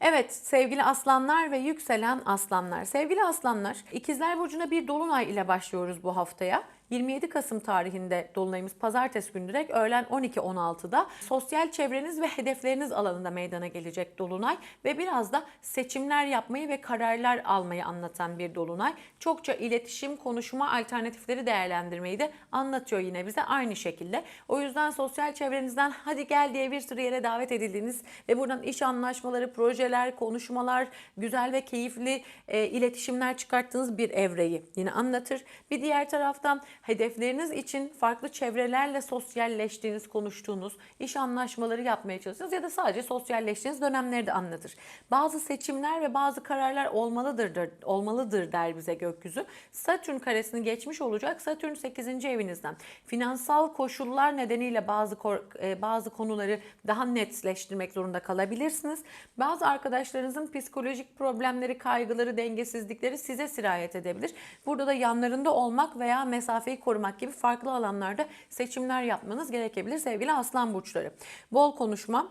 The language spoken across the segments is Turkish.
Evet sevgili aslanlar ve yükselen aslanlar. Sevgili aslanlar ikizler burcuna bir dolunay ile başlıyoruz bu haftaya. 27 Kasım tarihinde dolunayımız pazartesi günü direkt öğlen 12.16'da sosyal çevreniz ve hedefleriniz alanında meydana gelecek dolunay ve biraz da seçimler yapmayı ve kararlar almayı anlatan bir dolunay. Çokça iletişim, konuşma alternatifleri değerlendirmeyi de anlatıyor yine bize aynı şekilde. O yüzden sosyal çevrenizden hadi gel diye bir sürü yere davet edildiğiniz ve buradan iş anlaşmaları, projeler, konuşmalar, güzel ve keyifli e, iletişimler çıkarttığınız bir evreyi yine anlatır. Bir diğer taraftan hedefleriniz için farklı çevrelerle sosyalleştiğiniz, konuştuğunuz, iş anlaşmaları yapmaya çalıştığınız ya da sadece sosyalleştiğiniz dönemleri de anlatır. Bazı seçimler ve bazı kararlar olmalıdır olmalıdır der bize gökyüzü. Satürn karesini geçmiş olacak. Satürn 8. evinizden. Finansal koşullar nedeniyle bazı e, bazı konuları daha netleştirmek zorunda kalabilirsiniz. Bazı arkadaşlarınızın psikolojik problemleri, kaygıları, dengesizlikleri size sirayet edebilir. Burada da yanlarında olmak veya mesafeyi korumak gibi farklı alanlarda seçimler yapmanız gerekebilir sevgili aslan burçları. Bol konuşma,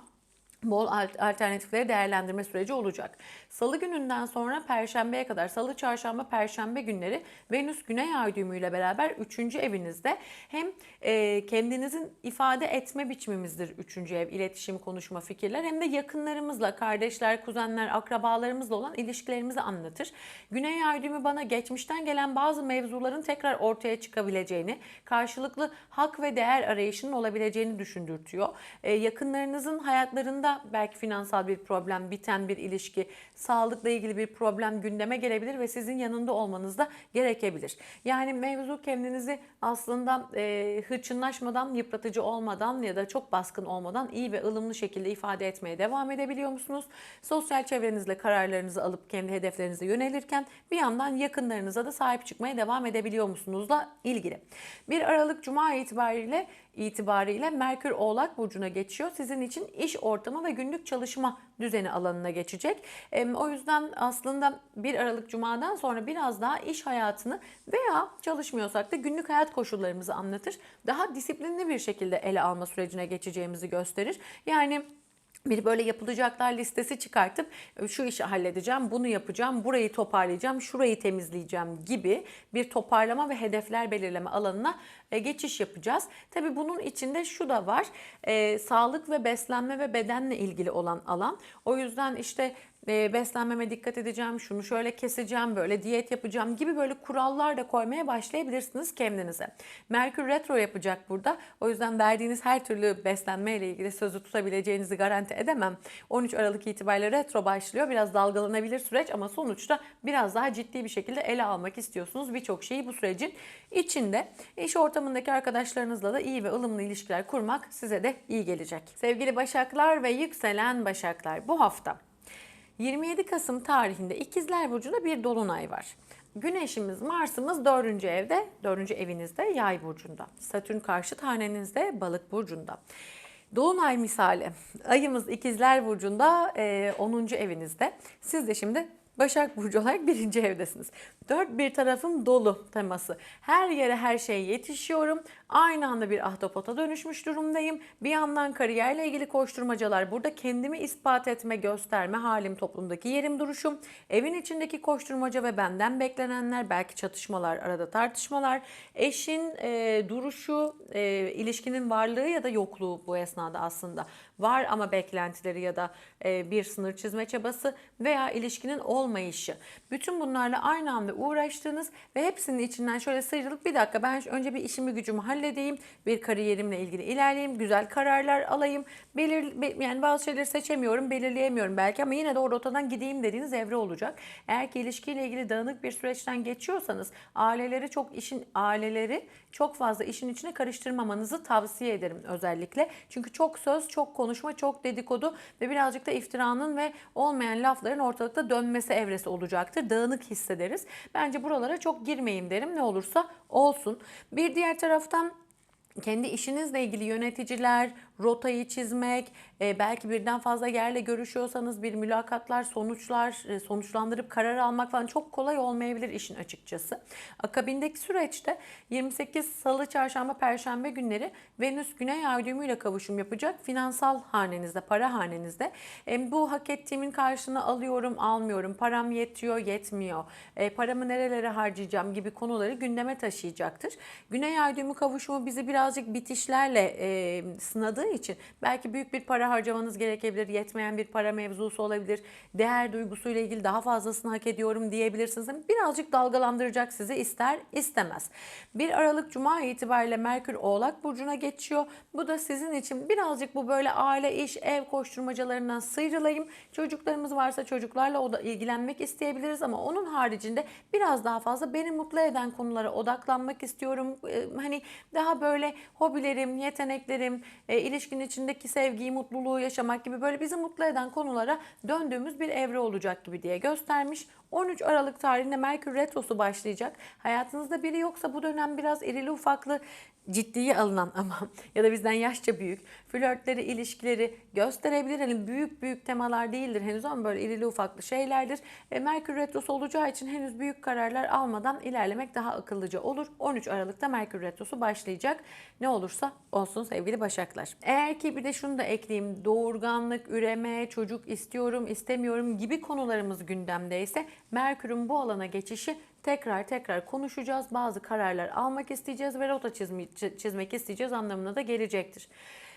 bol al- alternatifleri değerlendirme süreci olacak. Salı gününden sonra perşembeye kadar, salı, çarşamba, perşembe günleri Venüs Güney Ay düğümüyle beraber 3. evinizde hem e, kendinizin ifade etme biçimimizdir 3. ev, iletişim, konuşma, fikirler hem de yakınlarımızla, kardeşler, kuzenler, akrabalarımızla olan ilişkilerimizi anlatır. Güney Ay düğümü bana geçmişten gelen bazı mevzuların tekrar ortaya çıkabileceğini, karşılıklı hak ve değer arayışının olabileceğini düşündürtüyor. E, yakınlarınızın hayatlarında belki finansal bir problem, biten bir ilişki, sağlıkla ilgili bir problem gündeme gelebilir ve sizin yanında olmanız da gerekebilir. Yani mevzu kendinizi aslında e, hırçınlaşmadan, yıpratıcı olmadan ya da çok baskın olmadan iyi ve ılımlı şekilde ifade etmeye devam edebiliyor musunuz? Sosyal çevrenizle kararlarınızı alıp kendi hedeflerinize yönelirken bir yandan yakınlarınıza da sahip çıkmaya devam edebiliyor musunuzla ilgili. 1 Aralık Cuma itibariyle itibariyle Merkür Oğlak Burcu'na geçiyor. Sizin için iş ortamı ve günlük çalışma düzeni alanına geçecek. Em, O yüzden aslında 1 Aralık Cuma'dan sonra biraz daha iş hayatını veya çalışmıyorsak da günlük hayat koşullarımızı anlatır. Daha disiplinli bir şekilde ele alma sürecine geçeceğimizi gösterir. Yani bir böyle yapılacaklar listesi çıkartıp "E, şu işi halledeceğim, bunu yapacağım, burayı toparlayacağım, şurayı temizleyeceğim gibi bir toparlama ve hedefler belirleme alanına e, geçiş yapacağız. Tabii bunun içinde şu da var. e, sağlık ve beslenme ve bedenle ilgili olan alan. O yüzden işte e, beslenmeme dikkat edeceğim, şunu şöyle keseceğim, böyle diyet yapacağım gibi böyle kurallar da koymaya başlayabilirsiniz kendinize. Merkür retro yapacak burada. O yüzden verdiğiniz her türlü beslenme ile ilgili sözü tutabileceğinizi garanti edemem. 13 Aralık itibariyle retro başlıyor. Biraz dalgalanabilir süreç ama sonuçta biraz daha ciddi bir şekilde ele almak istiyorsunuz birçok şeyi bu sürecin içinde. İş ortamındaki arkadaşlarınızla da iyi ve ılımlı ilişkiler kurmak size de iyi gelecek. Sevgili Başaklar ve yükselen Başaklar bu hafta 27 Kasım tarihinde İkizler Burcu'nda bir dolunay var. Güneşimiz, Mars'ımız 4. evde, 4. evinizde Yay burcunda. Satürn karşıt hanenizde Balık burcunda. Dolunay misali ayımız İkizler Burcu'nda e, 10. evinizde. Siz de şimdi Başak Burcu olarak birinci evdesiniz. Dört bir tarafım dolu teması. Her yere her şeye yetişiyorum. Aynı anda bir ahtapota dönüşmüş durumdayım. Bir yandan kariyerle ilgili koşturmacalar. Burada kendimi ispat etme, gösterme halim, toplumdaki yerim, duruşum. Evin içindeki koşturmaca ve benden beklenenler, belki çatışmalar, arada tartışmalar. Eşin e, duruşu, e, ilişkinin varlığı ya da yokluğu bu esnada aslında. Var ama beklentileri ya da e, bir sınır çizme çabası veya ilişkinin olmayışı. Bütün bunlarla aynı anda uğraştığınız ve hepsinin içinden şöyle sıyrılıp bir dakika ben önce bir işimi gücümü halledeyim, bir kariyerimle ilgili ilerleyeyim, güzel kararlar alayım. Belir, be- yani bazı şeyleri seçemiyorum, belirleyemiyorum belki ama yine de o rotadan gideyim dediğiniz evre olacak. Eğer ki ilişkiyle ilgili dağınık bir süreçten geçiyorsanız aileleri çok işin aileleri çok fazla işin içine karıştırmamanızı tavsiye ederim özellikle. Çünkü çok söz, çok konuşma, çok dedikodu ve birazcık da iftiranın ve olmayan lafların ortalıkta dönmesi evresi olacaktır. Dağınık hissederiz. Bence buralara çok girmeyin derim. Ne olursa olsun. Bir diğer taraftan kendi işinizle ilgili yöneticiler, rotayı çizmek, e, belki birden fazla yerle görüşüyorsanız bir mülakatlar, sonuçlar, e, sonuçlandırıp karar almak falan çok kolay olmayabilir işin açıkçası. Akabindeki süreçte 28 Salı, Çarşamba, Perşembe günleri Venüs Güney Ay düğümüyle kavuşum yapacak finansal hanenizde, para hanenizde. E, bu hak ettiğimin karşılığını alıyorum, almıyorum, param yetiyor, yetmiyor, e, paramı nerelere harcayacağım gibi konuları gündeme taşıyacaktır. Güney Ay düğümü kavuşumu bizi birazcık bitişlerle e, sınadığı için belki büyük bir para harcamanız gerekebilir, yetmeyen bir para mevzusu olabilir, değer duygusuyla ilgili daha fazlasını hak ediyorum diyebilirsiniz. Birazcık dalgalandıracak sizi ister istemez. 1 Aralık Cuma itibariyle Merkür Oğlak Burcu'na geçiyor. Bu da sizin için birazcık bu böyle aile, iş, ev koşturmacalarından sıyrılayım. Çocuklarımız varsa çocuklarla o da ilgilenmek isteyebiliriz ama onun haricinde biraz daha fazla beni mutlu eden konulara odaklanmak istiyorum. Ee, Hani daha böyle hobilerim, yeteneklerim, e, ilişkinin içindeki sevgiyi, mutluluğu yaşamak gibi böyle bizi mutlu eden konulara döndüğümüz bir evre olacak gibi diye göstermiş. 13 Aralık tarihinde Merkür Retrosu başlayacak. Hayatınızda biri yoksa bu dönem biraz irili ufaklı ciddiye alınan ama ya da bizden yaşça büyük flörtleri, ilişkileri gösterebilir. Hani büyük büyük temalar değildir henüz ama böyle irili ufaklı şeylerdir. E, Merkür Retrosu olacağı için henüz büyük kararlar almadan ilerlemek daha akıllıca olur. 13 Aralık'ta Merkür Retrosu başlayacak. Ne olursa olsun sevgili Başaklar. Eğer ki bir de şunu da ekleyeyim. Doğurganlık, üreme, çocuk istiyorum, istemiyorum gibi konularımız gündemdeyse Merkür'ün bu alana geçişi tekrar tekrar konuşacağız. Bazı kararlar almak isteyeceğiz ve rota çizmi- çizmek isteyeceğiz anlamına da gelecektir.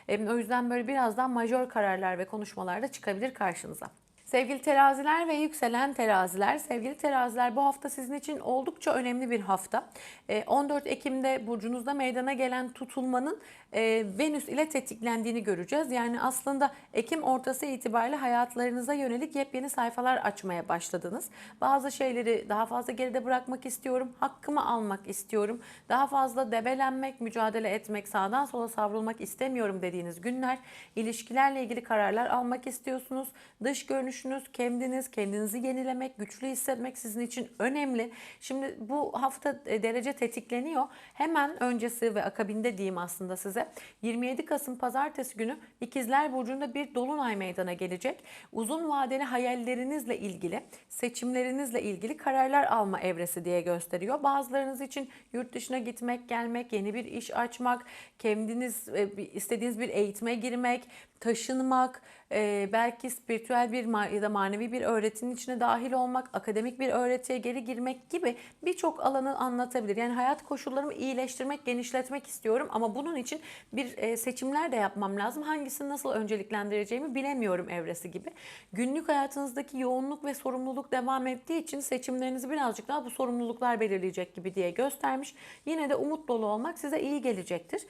E, O yüzden böyle birazdan majör kararlar ve konuşmalar da çıkabilir karşınıza. Sevgili teraziler ve yükselen teraziler, sevgili teraziler bu hafta sizin için oldukça önemli bir hafta. E, 14 Ekim'de burcunuzda meydana gelen tutulmanın e, Venüs ile tetiklendiğini göreceğiz. Yani aslında Ekim ortası itibariyle hayatlarınıza yönelik yepyeni sayfalar açmaya başladınız. Bazı şeyleri daha fazla geride bırakmak istiyorum, hakkımı almak istiyorum. Daha fazla debelenmek, mücadele etmek, sağdan sola savrulmak istemiyorum dediğiniz günler. İlişkilerle ilgili kararlar almak istiyorsunuz. Dış görünüşünüz, kendiniz, kendinizi yenilemek, güçlü hissetmek sizin için önemli. Şimdi bu hafta e, derece tetikleniyor. Hemen öncesi ve akabinde diyeyim aslında size. 27 Kasım Pazartesi günü İkizler Burcu'nda bir dolunay meydana gelecek. Uzun vadeli hayallerinizle ilgili, seçimlerinizle ilgili kararlar alma evresi diye gösteriyor. Bazılarınız için yurt dışına gitmek, gelmek, yeni bir iş açmak, kendiniz e, istediğiniz bir eğitime girmek, taşınmak, e, belki spiritüel bir ya da manevi bir öğretinin içine dahil olmak, akademik bir öğretiye geri girmek gibi birçok alanı anlatabilir. Yani hayat koşullarımı iyileştirmek, genişletmek istiyorum ama bunun için bir e, seçimler de yapmam lazım. Hangisini nasıl önceliklendireceğimi bilemiyorum evresi gibi. Günlük hayatınızdaki yoğunluk ve sorumluluk devam ettiği için seçimlerinizi birazcık daha bu sorumluluklar belirleyecek gibi diye göstermiş. Yine de umut dolu olmak size iyi gelecektir.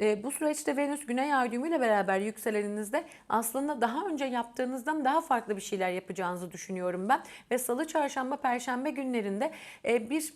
E, bu süreçte Venüs Güney Ay düğümüyle beraber yükseleninizde aslında daha önce yaptığınızdan daha farklı bir şeyler yapacağınızı düşünüyorum ben. Ve Salı, Çarşamba, Perşembe günlerinde e, bir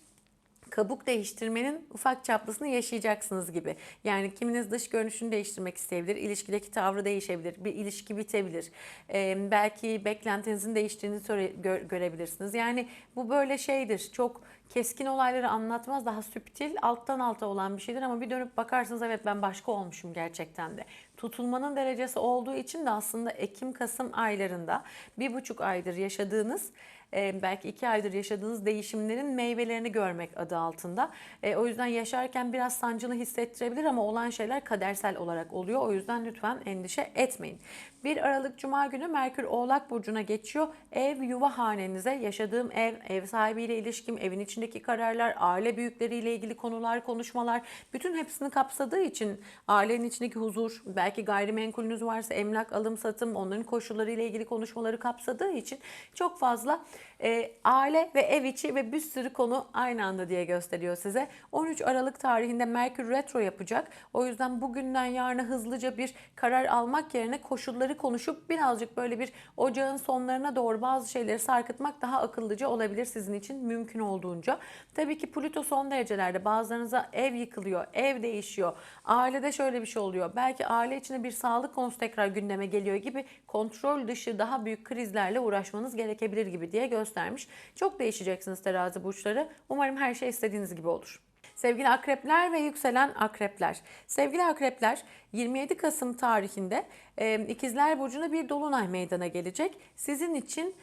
kabuk değiştirmenin ufak çaplısını yaşayacaksınız gibi. Yani kiminiz dış görünüşünü değiştirmek isteyebilir, ilişkideki tavrı değişebilir, bir ilişki bitebilir. Ee, belki beklentinizin değiştiğini söyle- gö- görebilirsiniz. Yani bu böyle şeydir, çok keskin olayları anlatmaz, daha süptil, alttan alta olan bir şeydir ama bir dönüp bakarsınız evet ben başka olmuşum gerçekten de. Tutulmanın derecesi olduğu için de aslında Ekim-Kasım aylarında bir buçuk aydır yaşadığınız belki iki aydır yaşadığınız değişimlerin meyvelerini görmek adı altında. E, o yüzden yaşarken biraz sancılı hissettirebilir ama olan şeyler kadersel olarak oluyor. O yüzden lütfen endişe etmeyin. 1 Aralık Cuma günü Merkür Oğlak Burcu'na geçiyor. Ev, yuva hanenize, yaşadığım ev, ev sahibiyle ilişkim, evin içindeki kararlar, aile büyükleriyle ilgili konular, konuşmalar, bütün hepsini kapsadığı için ailenin içindeki huzur, belki gayrimenkulünüz varsa emlak, alım, satım, onların koşullarıyla ilgili konuşmaları kapsadığı için çok fazla e, aile ve ev içi ve bir sürü konu aynı anda diye gösteriyor size. 13 Aralık tarihinde Merkür Retro yapacak. O yüzden bugünden yarına hızlıca bir karar almak yerine koşulları konuşup birazcık böyle bir ocağın sonlarına doğru bazı şeyleri sarkıtmak daha akıllıca olabilir sizin için mümkün olduğunca. Tabii ki Plüto son derecelerde bazılarınıza ev yıkılıyor, ev değişiyor. Ailede şöyle bir şey oluyor. Belki aile içinde bir sağlık konusu tekrar gündeme geliyor gibi kontrol dışı daha büyük krizlerle uğraşmanız gerekebilir gibi diye göstermiş. Çok değişeceksiniz terazi burçları. Umarım her şey istediğiniz gibi olur. Sevgili akrepler ve yükselen akrepler. Sevgili akrepler 27 Kasım tarihinde e, İkizler Burcu'nda bir dolunay meydana gelecek. Sizin için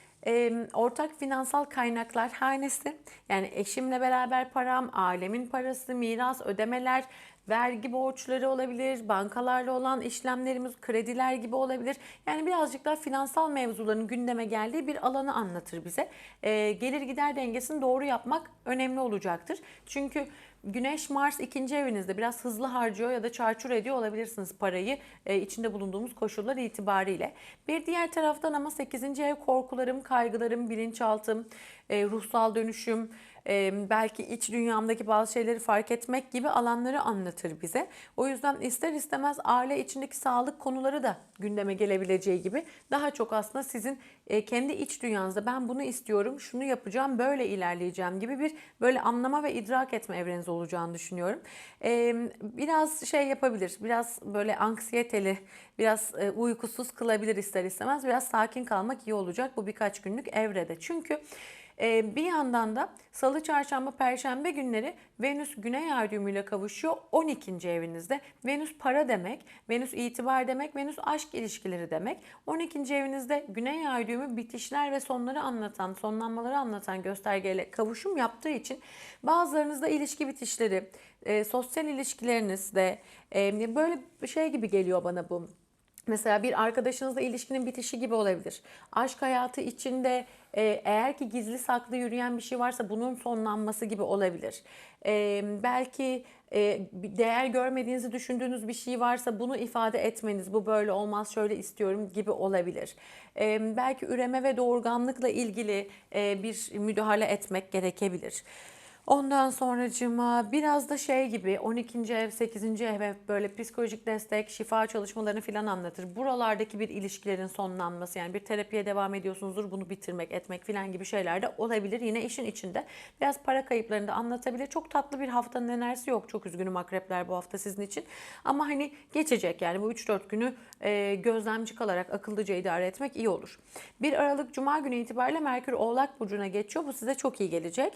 ortak finansal kaynaklar hanesi yani eşimle beraber param, ailemin parası, miras, ödemeler, vergi borçları olabilir, bankalarla olan işlemlerimiz, krediler gibi olabilir. Yani birazcık daha finansal mevzuların gündeme geldiği bir alanı anlatır bize. Gelir gider dengesini doğru yapmak önemli olacaktır. Çünkü Güneş Mars ikinci evinizde biraz hızlı harcıyor ya da çarçur ediyor olabilirsiniz parayı e, içinde bulunduğumuz koşullar itibariyle. Bir diğer taraftan ama 8. ev korkularım, kaygılarım, bilinçaltım, e, ruhsal dönüşüm, belki iç dünyamdaki bazı şeyleri fark etmek gibi alanları anlatır bize. O yüzden ister istemez aile içindeki sağlık konuları da gündeme gelebileceği gibi daha çok aslında sizin e, kendi iç dünyanızda ben bunu istiyorum, şunu yapacağım, böyle ilerleyeceğim gibi bir böyle anlama ve idrak etme evreniz olacağını düşünüyorum. Biraz şey yapabilir, biraz böyle anksiyeteli, biraz e, uykusuz kılabilir ister istemez. Biraz sakin kalmak iyi olacak bu birkaç günlük evrede. Çünkü bir yandan da salı, çarşamba, perşembe günleri Venüs güney ay düğümüyle kavuşuyor 12. evinizde. Venüs para demek, Venüs itibar demek, Venüs aşk ilişkileri demek. 12. evinizde güney ay düğümü bitişler ve sonları anlatan, sonlanmaları anlatan göstergeyle kavuşum yaptığı için bazılarınızda ilişki bitişleri, e, sosyal ilişkilerinizde e, böyle şey gibi geliyor bana bu. Mesela bir arkadaşınızla ilişkinin bitişi gibi olabilir. Aşk hayatı içinde e, eğer ki gizli saklı yürüyen bir şey varsa bunun sonlanması gibi olabilir. E, belki e, değer görmediğinizi düşündüğünüz bir şey varsa bunu ifade etmeniz, bu böyle olmaz şöyle istiyorum gibi olabilir. E, belki üreme ve doğurganlıkla ilgili e, bir müdahale etmek gerekebilir. Ondan sonracıma biraz da şey gibi 12. ev, 8. ev böyle psikolojik destek, şifa çalışmalarını falan anlatır. Buralardaki bir ilişkilerin sonlanması yani bir terapiye devam ediyorsunuzdur bunu bitirmek, etmek falan gibi şeyler de olabilir. Yine işin içinde biraz para kayıplarını da anlatabilir. Çok tatlı bir haftanın enerjisi yok. Çok üzgünüm akrepler bu hafta sizin için. Ama hani geçecek yani bu 3-4 günü e, gözlemci kalarak akıllıca idare etmek iyi olur. 1 Aralık Cuma günü itibariyle Merkür Oğlak Burcu'na geçiyor. Bu size çok iyi gelecek.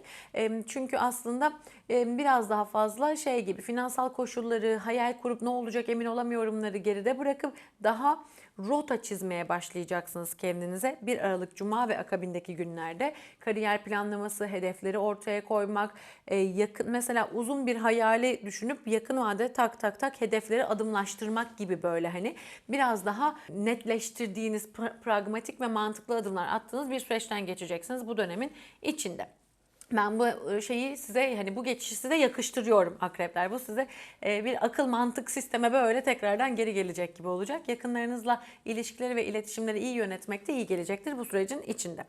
Çünkü aslında e, biraz daha fazla şey gibi finansal koşulları, hayal kurup ne olacak emin olamıyorumları geride bırakıp daha rota çizmeye başlayacaksınız kendinize. 1 Aralık Cuma ve akabindeki günlerde kariyer planlaması, hedefleri ortaya koymak, yakın mesela uzun bir hayali düşünüp yakın vadede tak tak tak hedefleri adımlaştırmak gibi böyle hani biraz daha netleştirdiğiniz pra- pragmatik ve mantıklı adımlar attığınız bir süreçten geçeceksiniz bu dönemin içinde. Ben bu şeyi size hani bu geçişi size yakıştırıyorum akrepler. Bu size e, bir akıl mantık sisteme böyle tekrardan geri gelecek gibi olacak. Yakınlarınızla ilişkileri ve iletişimleri iyi yönetmek de iyi gelecektir bu sürecin içinde.